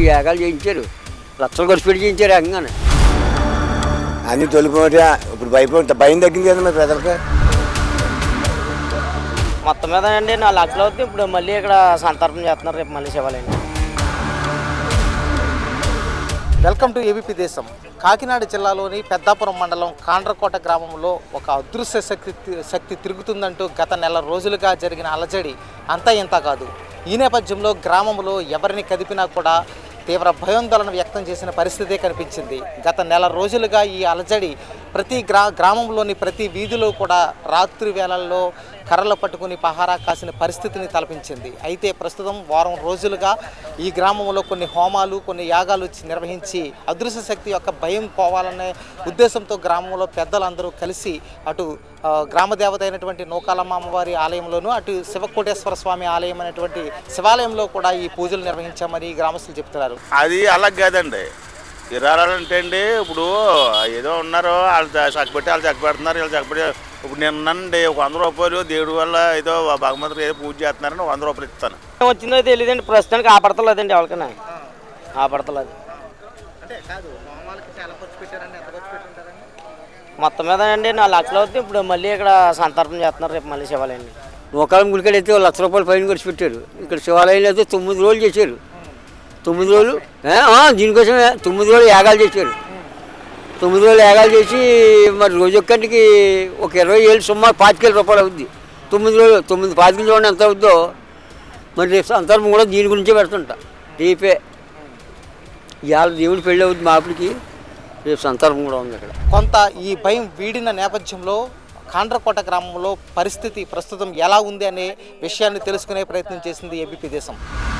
ఈ యాగాలు చేయించారు. లక్షలు ఖర్చు పెట్టి చేయించారు ఏకంగానే అన్ని తొలిపోతే ఇప్పుడు భయపడి భయం తగ్గింది కదా మరి ప్రజలకి? మొత్తం మీద అండి నాలుగు లక్షలు అవుతుంది. ఇప్పుడు మళ్ళీ ఇక్కడ సంతర్పణ చేస్తున్నారు రేపు మళ్ళీ శివాలయం వెల్కమ్ టు ఏబీపీ దేశం. కాకినాడ జిల్లాలోని పెద్దాపురం మండలం కాండ్రకోట గ్రామంలో ఒక అదృశ్య శక్తి శక్తి తిరుగుతుందంటూ గత నెల రోజులుగా జరిగిన అలజడి అంతా ఇంత కాదు. ఈ నేపథ్యంలో గ్రామంలో ఎవరిని కదిపినా కూడా తీవ్ర భయోందోళన వ్యక్తం చేసిన పరిస్థితే కనిపించింది. గత నెల రోజులుగా ఈ అలజడి ప్రతి గ్రా గ్రామంలోని ప్రతి వీధిలో కూడా రాత్రి వేళల్లో కర్రలు పట్టుకుని పహారా కాసిన పరిస్థితిని తలపించింది. అయితే ప్రస్తుతం వారం రోజులుగా ఈ గ్రామంలో కొన్ని హోమాలు కొన్ని యాగాలు నిర్వహించి అదృశ్య శక్తి యొక్క భయం పోవాలనే ఉద్దేశంతో గ్రామంలో పెద్దలందరూ కలిసి అటు గ్రామదేవత గ్రామ దేవత అయినటువంటి నూకాలమ్మ అమ్మవారి ఆలయంలోనూ అటు శివకోటేశ్వర స్వామి ఆలయం అనేటువంటి శివాలయంలో కూడా ఈ పూజలు నిర్వహించామని గ్రామస్తులు చెప్తున్నారు. అది అలా కాదండి. విరాళాలంటే అండి ఇప్పుడు ఏదో ఉన్నారు వాళ్ళు చక్కబెట్టి వాళ్ళు చక్కబెడుతున్నారు వీళ్ళు చక్కబెట్టి ఇప్పుడు నేను ఉన్నానండి ఒక వంద రూపాయలు దేవుడి వల్ల ఏదో భగవంతుడు ఏదో పూజ చేస్తున్నారని వంద రూపాయలు ఇస్తాను. వచ్చిందో తెలియదండి ప్రస్తుతానికి ఆపడతలేదండి ఎవరికైనా. ఆపడతలేదు. అంటే కాదు హోమాలకి చాలా ఖర్చు పెట్టారండి ఎంత ఖర్చు పెట్టారండి మొత్తం మీద అండి నాలుగు లక్షలు అవుతుంది ఇప్పుడు మళ్ళీ ఇక్కడ సంతర్పణ చేస్తున్నారు రేపు మళ్ళీ శివాలయం నూకాలం గుడికాడ అయితే లక్ష రూపాయలు పైన ఖర్చు పెట్టారు. ఇక్కడ శివాలయంలో అయితే తొమ్మిది రోజులు చేశారు. తొమ్మిది రోజులు? దీనికోసం దీనికోసమే తొమ్మిది రోజులు యాగాలు చేశారు. తొమ్మిది రోజులు యాగాలు చేసి మరి రోజు ఒక్కటికి ఒక ఇరవై ఏళ్ళు సుమారు పాతికేల రూపాయలు అవుద్ది. తొమ్మిది రోజులు తొమ్మిది పాతికలు చూడండి ఎంత అవుద్దో. మరి రేపు సందర్భం కూడా దీని గురించే పెడుతుంటా. రేపే. ఇవాళ దేవుడి పెళ్ళి అవుద్ది మాపిడికి రేపు సందర్భం కూడా ఉంది అక్కడ. కొంత ఈ భయం వీడిన నేపథ్యంలో కాండ్రకోట గ్రామంలో పరిస్థితి ప్రస్తుతం ఎలా ఉంది అనే విషయాన్ని తెలుసుకునే ప్రయత్నం చేసింది ఏబీపీ దేశం.